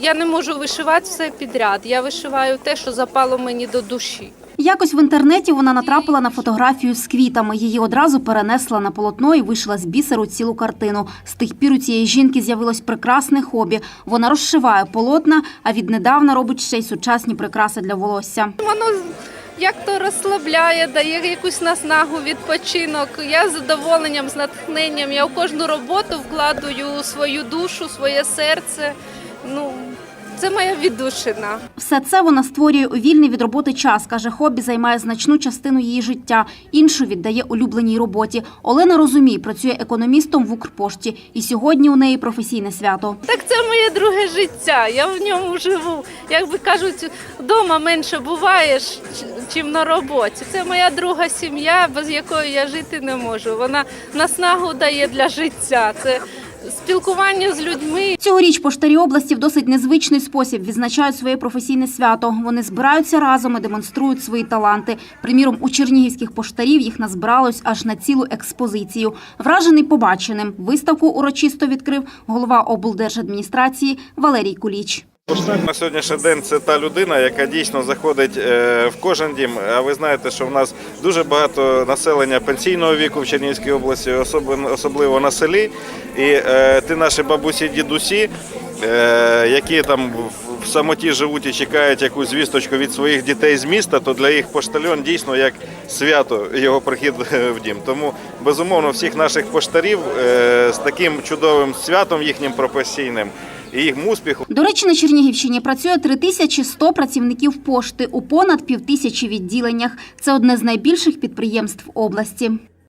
я не можу вишивати все підряд. Я вишиваю те, що запало мені до душі. Якось в інтернеті вона натрапила на фотографію з квітами. Її одразу перенесла на полотно і вишила з бісеру цілу картину. З тих пір у цієї жінки з'явилось прекрасне хобі. Вона розшиває полотна, а віднедавна робить ще й сучасні прикраси для волосся. Воно як то розслабляє, дає якусь наснагу, відпочинок. Я з задоволенням, з натхненням. Я в кожну роботу вкладаю свою душу, своє серце. Ну, це моя віддушина. Все це вона створює у вільний від роботи час. Каже, хобі займає значну частину її життя. Іншу віддає улюбленій роботі. Олена Розумій працює економістом в Укрпошті. І сьогодні у неї професійне свято. Так це моє друге життя. Я в ньому живу. Як би кажуть, вдома менше буваєш, чим на роботі. Це моя друга сім'я, без якої я жити не можу. Вона наснагу дає для життя. Це спілкування з людьми. Цьогоріч поштарі області в досить незвичний спосіб відзначають своє професійне свято. Вони збираються разом і демонструють свої таланти. Приміром, у чернігівських поштарів їх назбиралось аж на цілу експозицію. Вражений побаченим, виставку урочисто відкрив голова облдержадміністрації Валерій Куліч. На сьогоднішній день це та людина, яка дійсно заходить е, в кожен дім. А ви знаєте, що в нас дуже багато населення пенсійного віку в Чернігівській області, особливо, на селі. І е, ті наші бабусі, дідусі, е, які там в- самоті живуть і чекають якусь звісточку від своїх дітей з міста, то для їх поштальон дійсно як свято його прихід в дім. Тому безумовно всіх наших поштарів з таким чудовим святом їхнім професійним і їх успіху. До речі, на Чернігівщині працює 3100 працівників пошти у понад півтисячі відділеннях. Це одне з найбільших підприємств області.